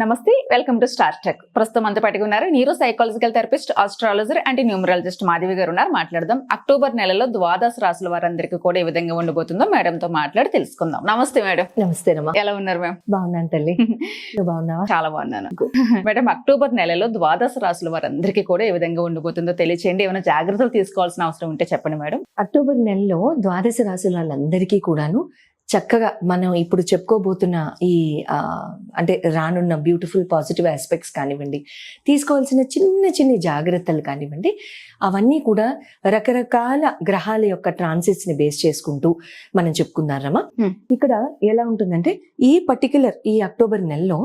నమస్తే welcome to star tech. ప్రస్తుతం అంత ఉన్నారు neuro psychological therapist astrologer and numerologist Madhavi గారు ఉన్నారు. మాట్లాడదాం. అక్టోబర్ నెలలో ద్వాదశ రాసుల వారందరికీ కూడా ఏ విధంగా ఉండబోతుందో మేడం తో మాట్లాడి తెలుసుకుందాం. నమస్తే మేడం. నమస్తే ఎలా ఉన్నారు మ్యామ్ బాగున్నాను తల్లి. బాగున్నావా? చాలా బాగున్నాను. మేడం అక్టోబర్ నెలలో ద్వాదశ రాసుల వారందరికీ కూడా ఏ విధంగా ఉండబోతుందో తెలియచేయండి. ఏమైనా జాగ్రత్తలు తీసుకోవాల్సిన అవసరం ఉంటే చెప్పండి మేడం. అక్టోబర్ నెలలో ద్వాదశ రాశుల వాళ్ళందరికీ కూడాను చక్కగా మనం ఇప్పుడు చెప్పుకోబోతున్న ఈ అంటే రానున్న బ్యూటిఫుల్ పాజిటివ్ ఆస్పెక్ట్స్ కానివ్వండి తీసుకోవాల్సిన చిన్న చిన్న జాగ్రత్తలు కానివ్వండి అవన్నీ కూడా రకరకాల గ్రహాల యొక్క ట్రాన్సిట్స్ని బేస్ చేసుకుంటూ మనం చెప్పుకున్నారమ్మా. ఇక్కడ ఎలా ఉంటుందంటే ఈ పర్టికులర్ ఈ అక్టోబర్ నెలలో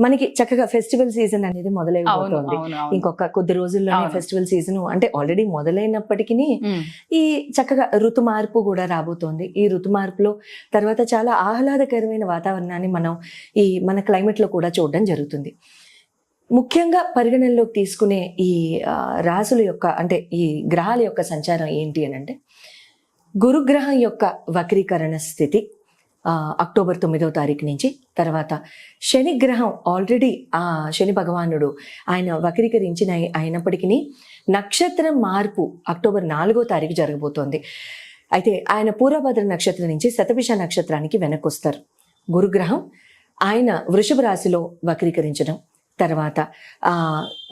మనకి చక్కగా ఫెస్టివల్ సీజన్ అనేది మొదలైపోతుంది. ఇంకొక కొద్ది రోజుల్లోనే అవును. ఫెస్టివల్ సీజన్ అంటే ఆల్రెడీ మొదలైనప్పటికీ ఈ చక్కగా ఋతు మార్పు కూడా రాబోతోంది. ఈ ఋతు మార్పులో తర్వాత తర్వాత చాలా ఆహ్లాదకరమైన వాతావరణాన్ని మనం ఈ మన క్లైమేట్లో కూడా చూడడం జరుగుతుంది. ముఖ్యంగా పరిగణనలోకి తీసుకునే ఈ రాసుల యొక్క అంటే ఈ గ్రహాల యొక్క సంచారం ఏంటి అని అంటే గురుగ్రహం యొక్క వక్రీకరణ స్థితి అక్టోబర్ తొమ్మిదవ తారీఖు నుంచి తర్వాత శని గ్రహం ఆల్రెడీ ఆ శని భగవానుడు ఆయన వక్రీకరించిన అయినప్పటికీ నక్షత్రం మార్పు అక్టోబర్ నాలుగో తారీఖు జరగబోతోంది. అయితే ఆయన పూర్వభద్ర నక్షత్రం నుంచి శతభిష నక్షత్రానికి వెనక్కి వస్తారు గురుగ్రహం ఆయన వృషభ రాశిలో వక్రీకరించడం. తర్వాత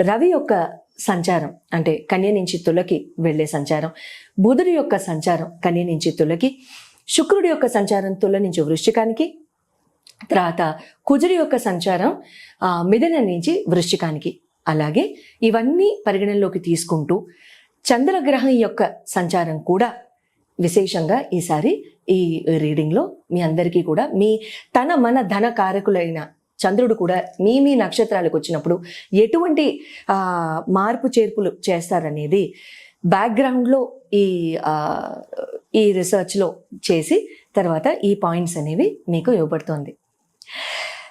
రవి యొక్క సంచారం అంటే కన్య నుంచి తులకి వెళ్ళే సంచారం. బుధుడి యొక్క సంచారం కన్య నుంచి తులకి. శుక్రుడి యొక్క సంచారం తుల నుంచి వృశ్చికానికి. తర్వాత కుజుడి యొక్క సంచారం మిథున నుంచి వృశ్చికానికి. అలాగే ఇవన్నీ పరిగణనలోకి తీసుకుంటూ చంద్రగ్రహం యొక్క సంచారం కూడా విశేషంగా ఈసారి ఈ రీడింగ్లో మీ అందరికీ కూడా మీ తన మన ధన కారకులైన చంద్రుడు కూడా మీ మీ నక్షత్రాలకు వచ్చినప్పుడు ఎటువంటి మార్పు చేర్పులు చేస్తారనేది బ్యాక్గ్రౌండ్లో ఈ ఈ రీసెర్చ్లో చేసి తర్వాత ఈ పాయింట్స్ అనేవి మీకు ఇవ్వబడుతోంది.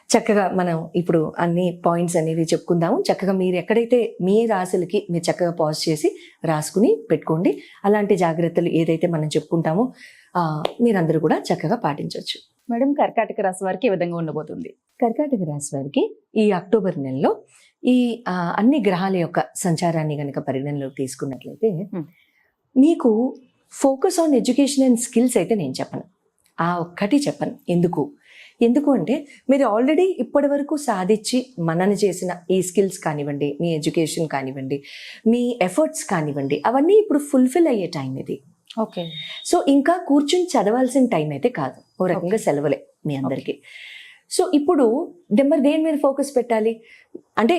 చక్కగా మనం ఇప్పుడు అన్ని పాయింట్స్ అనేవి చెప్పుకుందాము. చక్కగా మీరు ఎక్కడైతే మీ రాశులకి మీరు చక్కగా పాజ్ చేసి రాసుకుని పెట్టుకోండి. అలాంటి జాగ్రత్తలు ఏదైతే మనం చెప్పుకుంటామో మీరందరూ కూడా చక్కగా పాటించవచ్చు మేడం కర్కాటక రాశి వారికి ఏ విధంగా ఉండబోతుంది? కర్కాటక రాశి వారికి ఈ అక్టోబర్ నెలలో ఈ అన్ని గ్రహాల యొక్క సంచారాన్ని గనక పరిగణనలోకి తీసుకున్నట్లయితే. మీకు focus on education and skills అయితే నేను చెప్పను. ఆ ఒక్కటి చెప్పను. ఎందుకు? ఎందుకు అంటే మీరు ఆల్రెడీ ఇప్పటి వరకు సాధించి మనన చేసిన ఈ స్కిల్స్ కానివ్వండి మీ ఎడ్యుకేషన్ కానివ్వండి మీ ఎఫర్ట్స్ కానివ్వండి అవన్నీ ఇప్పుడు ఫుల్ఫిల్ అయ్యే టైం ఇది. ఓకే. సో ఇంకా కూర్చుని చదవాల్సిన టైం అయితే కాదు. ఓ రకంగా సెలవులే మీ అందరికీ. సో ఇప్పుడు మరి దేని మీద ఫోకస్ పెట్టాలి? అంటే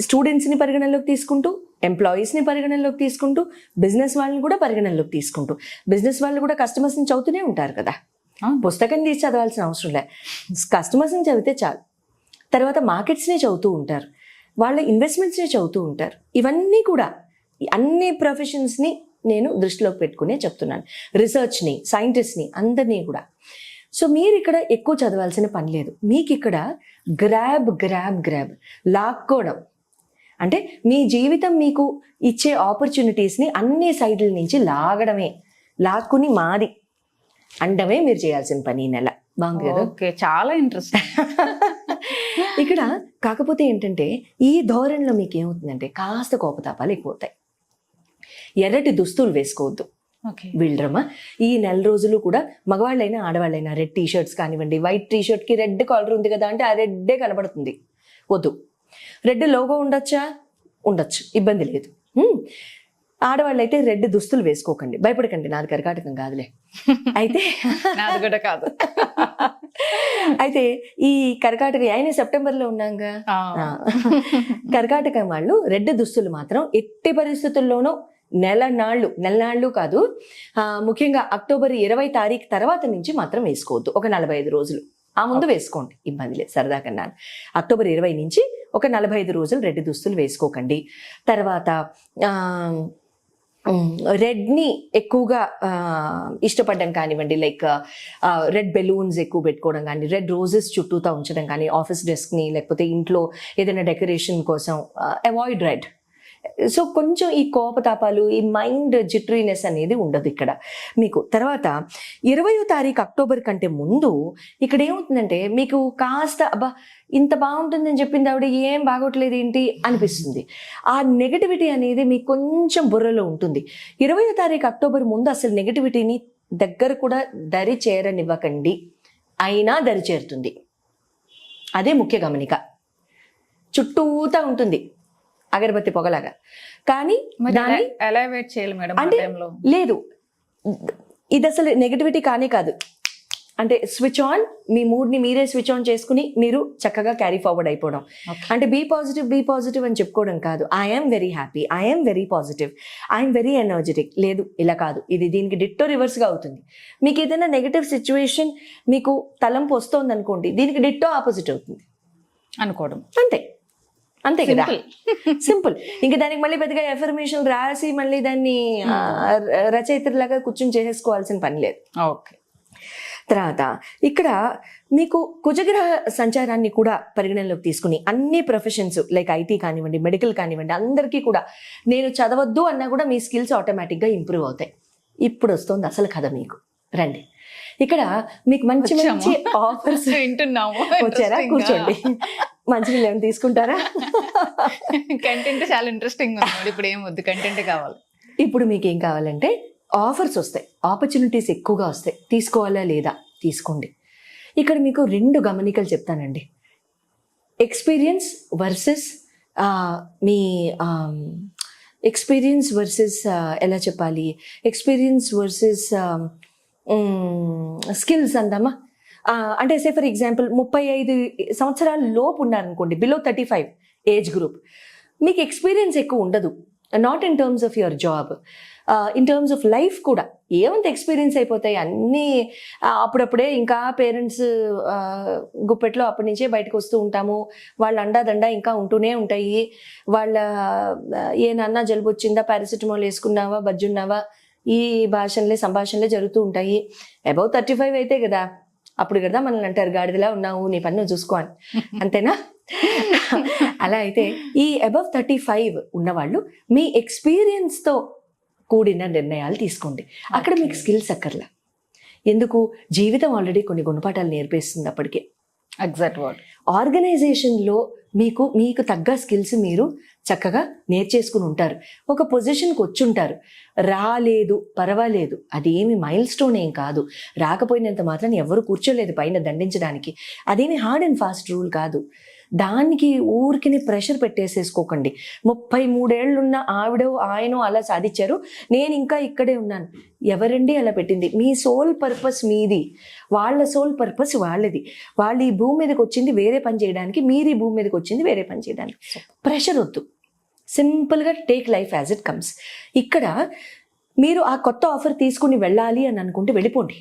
స్టూడెంట్స్ని పరిగణనలోకి తీసుకుంటూ ఎంప్లాయీస్ని పరిగణనలోకి తీసుకుంటూ బిజినెస్ వాళ్ళని కూడా పరిగణనలోకి తీసుకుంటూ బిజినెస్ వాళ్ళు కూడా కస్టమర్స్ని చదువుతూనే ఉంటారు కదా. పుస్తకం తీసి చదవాల్సిన అవసరం లే. కస్టమర్స్ని చదివితే చాలు. తర్వాత మార్కెట్స్ని చదువుతూ ఉంటారు. వాళ్ళ ఇన్వెస్ట్మెంట్స్ని చదువుతూ ఉంటారు. ఇవన్నీ కూడా అన్ని ప్రొఫెషన్స్ని నేను దృష్టిలోకి పెట్టుకునే చెప్తున్నాను. రీసెర్చ్ని సైంటిస్ట్ని అందరినీ కూడా. సో మీరు ఇక్కడ ఎక్కువ చదవాల్సిన పని లేదు. మీకు ఇక్కడ గ్రాబ్ గ్రాబ్ గ్రాబ్ లాక్కోవడం. అంటే మీ జీవితం మీకు ఇచ్చే ఆపర్చునిటీస్ని అన్ని సైడ్ల నుంచి లాగడమే. లాక్కుని మాది. అండమే మీరు చేయాల్సిన పని ఈ నెల. బాగుంది కదా? ఓకే చాలా ఇంట్రెస్టింగ్ ఇక్కడ కాకపోతే ఏంటంటే ఈ ధోరణిలో మీకు ఏమవుతుందంటే కాస్త కోపతాపాలు ఎక్కువ అవుతాయి ఎర్రటి దుస్తులు వేసుకోవద్దు. ఓకే. వీళ్ళరమ్మా ఈ నెల రోజులు కూడా మగవాళ్ళైనా ఆడవాళ్ళైనా రెడ్ టీ షర్ట్స్ కానివ్వండి వైట్ టీ షర్ట్కి రెడ్ కాలర్ ఉంది కదా అంటే ఆ రెడ్డే కనబడుతుంది. వద్దు. రెడ్ లోగో ఉండొచ్చా? ఉండొచ్చు. ఇబ్బంది లేదు. హ్మ్. ఆడవాళ్ళైతే రెడ్ దుస్తులు వేసుకోకండి. భయపడకండి నాది కర్కాటకం కాదులే. అయితే నాది కూడా కాదు. అయితే ఈ కర్కాటక అయిన సెప్టెంబర్లో ఉన్నాగా? ఆ, ఆ. కర్కాటక వాళ్ళు రెడ్ దుస్తులు మాత్రం ఎట్టి పరిస్థితుల్లోనూ నెల నాళ్ళు నెల నాళ్ళు కాదు ఆ, ముఖ్యంగా అక్టోబర్ ఇరవై తారీఖు తర్వాత నుంచి మాత్రం వేసుకోవద్దు. ఒక నలభై ఐదు రోజులు. ఆ ముందు వేసుకోండి ఇబ్బంది లేదు సరదా కన్నా. అక్టోబర్ ఇరవై నుంచి ఒక నలభై ఐదు రోజులు రెడ్ దుస్తులు వేసుకోకండి. తర్వాత రెడ్ని ఎక్కువగా ఇష్టపడడం కానివ్వండి లైక్ రెడ్ బెలూన్స్ ఎక్కువ పెట్టుకోవడం కానీ రెడ్ రోజెస్ చుట్టూతా ఉంచడం కానీ ఆఫీస్ డెస్క్ని లేకపోతే ఇంట్లో ఏదైనా డెకరేషన్ కోసం అవాయిడ్ రెడ్. సో కొంచెం ఈ కోపతాపాలు ఈ మైండ్ జిట్రీనెస్ అనేది ఉండదు ఇక్కడ. మీకు తర్వాత ఇరవయో తారీఖు అక్టోబర్ కంటే ముందు ఇక్కడ ఏమవుతుందంటే మీకు కాస్త అబ్బా ఇంత బాగుంటుందని చెప్పింది ఆవిడ ఏం బాగోట్లేదు ఏంటి అనిపిస్తుంది. ఆ నెగటివిటీ అనేది మీకు కొంచెం బుర్రలో ఉంటుంది. ఇరవయో తారీఖు అక్టోబర్ ముందు అసలు నెగటివిటీని దగ్గర కూడా దరి చేరనివ్వకండి. అయినా దరి చేరుతుంది. అదే ముఖ్య గమనిక. చుట్టూతా ఉంటుంది. అగరబత్తి పొగలాగా. కానీ మరి దాని ఎలా- ఎలా వెయిట్ చేయాలి మేడం అంటే లేదు. ఇది అసలు నెగటివిటీ కానే కాదు. అంటే స్విచ్ ఆన్ మీ మూడ్ని మీరే స్విచ్ ఆన్ చేసుకుని మీరు చక్కగా క్యారీ ఫార్వర్డ్ అయిపోవడం. అంటే బీ పాజిటివ్ బీ పాజిటివ్ అని చెప్పుకోవడం కాదు. I'm very happy I'm very positive I'm very energetic లేదు ఇలా కాదు. ఇది దీనికి డిట్టో రివర్స్గా అవుతుంది. మీకు ఏదైనా నెగటివ్ సిచ్యువేషన్ మీకు తలంపు వస్తోంది అనుకోండి దీనికి డిట్టో ఆపోజిట్ అవుతుంది. అనుకోవడం. అంతే. అంతే కదా. సింపుల్ ఇంకా దానికి మళ్ళీ పెద్దగా ఎఫర్మేషన్ రాసి మళ్ళీ దాన్ని రచయితలాగా కూర్చొని చేసేసుకోవాల్సిన పని లేదు. ఓకే. తర్వాత ఇక్కడ మీకు కుజగ్రహ సంచారాన్ని కూడా పరిగణనలోకి తీసుకుని అన్ని ప్రొఫెషన్స్ లైక్ ఐటీ కానివ్వండి మెడికల్ కానివ్వండి అందరికీ కూడా నేను చదవద్దు అన్నా కూడా మీ స్కిల్స్ ఆటోమేటిక్గా ఇంప్రూవ్ అవుతాయి. ఇప్పుడు వస్తుంది అసలు కథ మీకు. రండి. ఇక్కడ మీకు మంచి మంచి ఆఫర్స్ వింటున్నాము. వచ్చారా? కూర్చోండి. మంచి ఏమైనా తీసుకుంటారా? కంటెంట్ చాలా ఇంట్రెస్టింగ్. ఇప్పుడు ఏం వద్దు. కంటెంట్ కావాలి. ఇప్పుడు మీకు ఏం కావాలంటే ఆఫర్స్ వస్తాయి. ఆపర్చునిటీస్ ఎక్కువగా వస్తాయి. తీసుకోవాలా లేదా? తీసుకోండి. ఇక్కడ మీకు రెండు గమనికలు చెప్తానండి. ఎక్స్పీరియన్స్ వర్సెస్ మీ ఎక్స్పీరియన్స్ వర్సెస్ ఎలా చెప్పాలి? ఎక్స్పీరియన్స్ వర్సెస్ స్కిల్స్ అందామా అంటే సే ఫర్ ఎగ్జాంపుల్ ముప్పై ఐదు సంవత్సరాల లోపు ఉన్నారనుకోండి below thirty five age group మీకు ఎక్స్పీరియన్స్ ఎక్కువ ఉండదు. Not in terms of your job in terms of life కూడా. ఏమంత ఎక్స్పీరియన్స్ అయిపోతాయి అన్నీ అప్పుడప్పుడే ఇంకా పేరెంట్స్ గుప్పెట్లో అప్పటి నుంచే బయటకు వస్తూ ఉంటాము. వాళ్ళ అండాదండ ఇంకా ఉంటూనే ఉంటాయి. వాళ్ళ ఏనన్నా ఏ నాన్న జలుబు వచ్చిందా పారాసిటమాల్ వేసుకున్నావా బజ్జున్నావా ఈ భాషలే సంభాషణలే జరుగుతూ ఉంటాయి. అబౌవ్ థర్టీ ఫైవ్ అయితే కదా అప్పుడు కదా మనల్ని అంటారు గాడిదలా ఉన్నావు నీ పన్ను చూసుకో అని. అంతేనా? అలా అయితే ఈ అబవ్ థర్టీ ఫైవ్ ఉన్నవాళ్ళు మీ ఎక్స్పీరియన్స్తో కూడిన నిర్ణయాలు తీసుకోండి. అక్కడ మీకు స్కిల్స్ అక్కర్లా. ఎందుకు? జీవితం ఆల్రెడీ కొన్ని గుణపాఠాలు నేర్పేస్తుంది అప్పటికే ఎగ్జాక్ట్ వర్డ్ ఆర్గనైజేషన్లో మీకు మీకు తగ్గ స్కిల్స్ మీరు చక్కగా నేర్చేసుకుని ఉంటారు. ఒక పొజిషన్కి వచ్చుంటారు. రాలేదు పర్వాలేదు. అదేమి మైల్ స్టోన్ ఏం కాదు. రాకపోయినంత మాత్రం ఎవరు కూర్చోలేదు పైన దండించడానికి. అదేమి హార్డ్ అండ్ ఫాస్ట్ రూల్ కాదు. దానికి ఊరికిని ప్రెషర్ పెట్టేసేసుకోకండి. ముప్పై మూడేళ్ళున్న ఆవిడ ఆయన అలా సాధించారు. నేను ఇంకా ఇక్కడే ఉన్నాను. ఎవరండి అలా పెట్టింది? మీ సోల్ పర్పస్ మీది. వాళ్ళ సోల్ పర్పస్ వాళ్ళది. వాళ్ళు ఈ భూమి మీదకి వచ్చింది వేరే పని చేయడానికి మీరు ఈ భూమి మీదకి వచ్చింది వేరే పని చేయడానికి. ప్రెషర్ వద్దు. సింపుల్గా take life as it comes ఇక్కడ మీరు ఆ కొత్త ఆఫర్ తీసుకుని వెళ్ళాలి అని అనుకుంటే వెళ్ళిపోండి.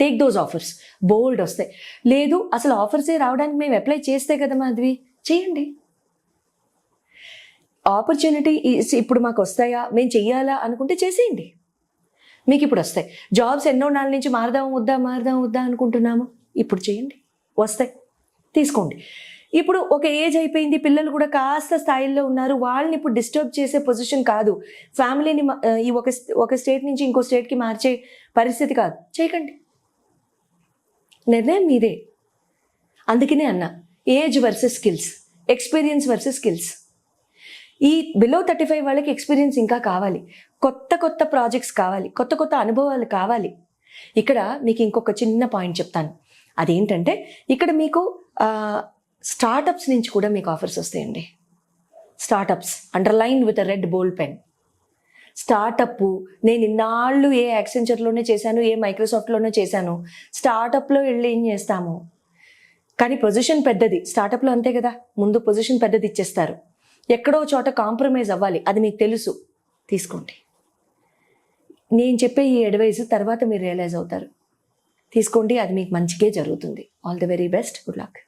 టేక్ దోస్ ఆఫర్స్ బోల్డ్ వస్తాయి. లేదు అసలు ఆఫర్సే రావడానికి మేము అప్లై చేస్తే కదా మాధవి? చేయండి. ఆపర్చునిటీ ఇప్పుడు మాకు వస్తాయా? మేము చెయ్యాలా? అనుకుంటే చేసేయండి. మీకు ఇప్పుడు వస్తాయి. జాబ్స్ ఎన్నో నాళ్ళ నుంచి మారదాం వద్దా మారదాం వద్దా అనుకుంటున్నాము? ఇప్పుడు చేయండి. వస్తాయి. తీసుకోండి. ఇప్పుడు ఒక ఏజ్ అయిపోయింది పిల్లలు కూడా కాస్త స్థాయిలో ఉన్నారు వాళ్ళని ఇప్పుడు డిస్టర్బ్ చేసే పొజిషన్ కాదు. ఫ్యామిలీని ఈ ఒక ఒక స్టేట్ నుంచి ఇంకో స్టేట్కి మార్చే పరిస్థితి కాదు. చేయకండి. నిర్ణయం మీదే. అందుకనే అన్న age versus skills experience versus skills. ఈ బిలో థర్టీ ఫైవ్ వాళ్ళకి ఎక్స్పీరియన్స్ ఇంకా కావాలి. కొత్త కొత్త ప్రాజెక్ట్స్ కావాలి కొత్త కొత్త అనుభవాలు కావాలి. ఇక్కడ మీకు ఇంకొక చిన్న పాయింట్ చెప్తాను. అదేంటంటే ఇక్కడ మీకు స్టార్టప్స్ నుంచి కూడా మీకు ఆఫర్స్ వస్తాయండి. Startups underline with red bold pen startup నేను ఇన్నాళ్ళు ఏ యాక్సెంచర్లోనే చేశాను ఏ మైక్రోసాఫ్ట్లోనే చేశాను. స్టార్టప్లో వెళ్ళి ఏం చేస్తాము? కానీ పొజిషన్ పెద్దది. స్టార్టప్లో అంతే కదా. ముందు పొజిషన్ పెద్దది ఇచ్చేస్తారు. ఎక్కడో చోట కాంప్రమైజ్ అవ్వాలి. అది మీకు తెలుసు. తీసుకోండి. నేను చెప్పే ఈ అడ్వైజ్ తర్వాత మీరు రియలైజ్ అవుతారు. తీసుకోండి అది మీకు మంచిగా జరుగుతుంది. All the very best good luck